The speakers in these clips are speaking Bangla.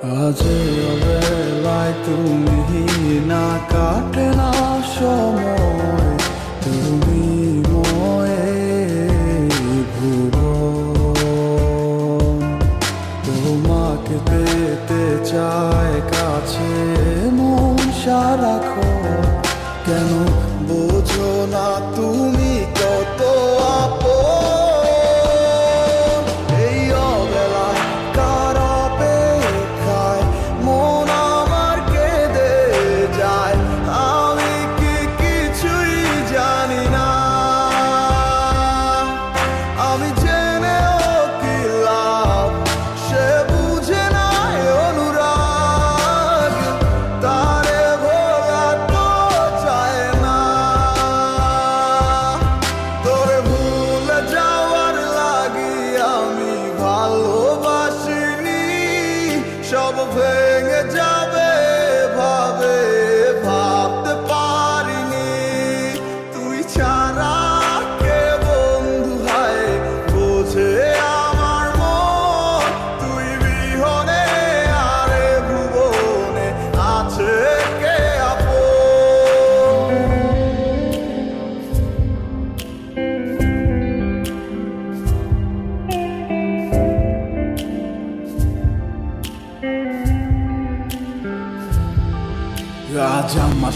আজ তুমি না না সময় তুমি ময়ে তোমাকে পেতে চায় কাছে মন সারাক্ষণ। সব ভেঙে আজ আমার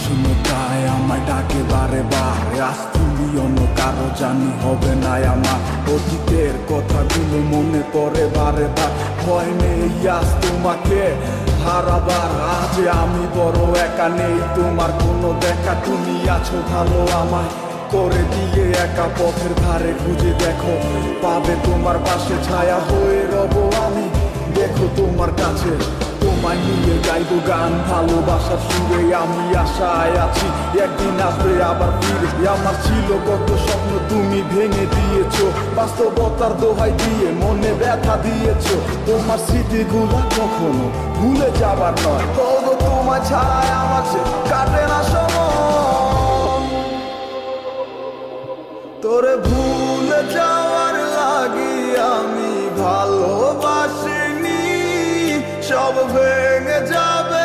তাই আমায় ডাকে, বারে বারে, আজ তুমি অন্য কারও জানি হবে না আমার। অতীতের কথাগুলো মনে পড়ে, বারে, বার, ভয় নেই, আজ তোমাকে হারাবার। আজ আমি বড় একা নেই, তোমার কোনো দেখা। তুমি আছো ভালো আমায় করে দিয়ে একা পথের ধারে খুঁজে দেখো। পাবে তোমার পাশে ছায়া হয়ে রব আমি, দেখো তোমার কাছে তোমায় নিয়ে গাইবো গান ভালোবাসার সুরে আমি আশায় আছি। একদিন আসবে আবার ফিরে। আমার ছিল কত স্বপ্ন তুমি ভেঙে দিয়েছ। বাস্তবতার দোহাই দিয়ে মনে ব্যথা দিয়েছ। তোমার স্মৃতিগুলো কখনো ভুলে যাবার নয়। তবু তোমার আমার কাটে না সময়। তোরে ভুলে যাওয়ার সব ভেঙে যাবে। ভাবে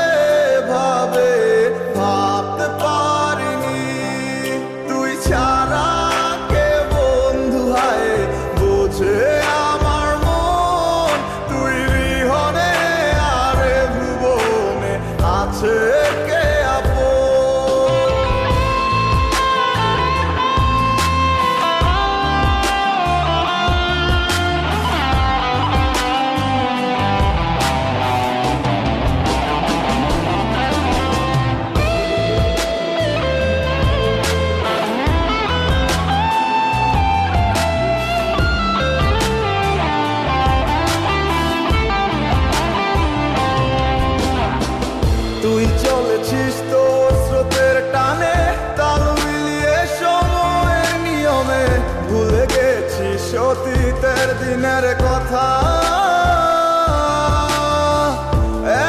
চলেছিস তো স্রোতের টানে, তাল মিলিয়ে সময়ের নিয়মে। ভুলে গেছিস অতীতের দিনের কথা।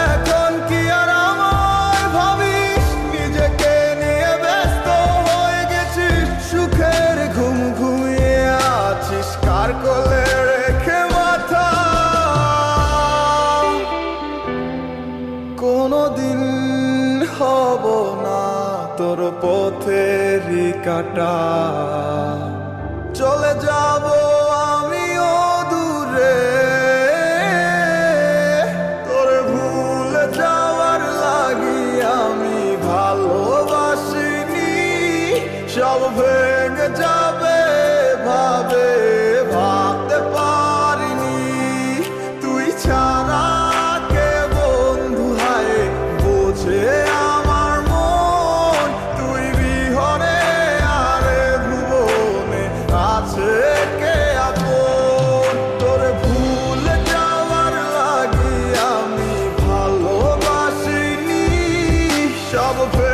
এখন কি আর আমায় ভাবিস? নিজেকে নিয়ে ব্যস্ত গেছিস। সুখের ঘুম ঘুমিয়ে আছিস রেখে মাথা? কোনদিন হব না তোর পথেরই কাটা। চলে যাব আমিও দূরে। তোর ভুল যাওয়ার লাগি আমি ভালোবাসিনি। সব ভেঙে যা আছে? কে সব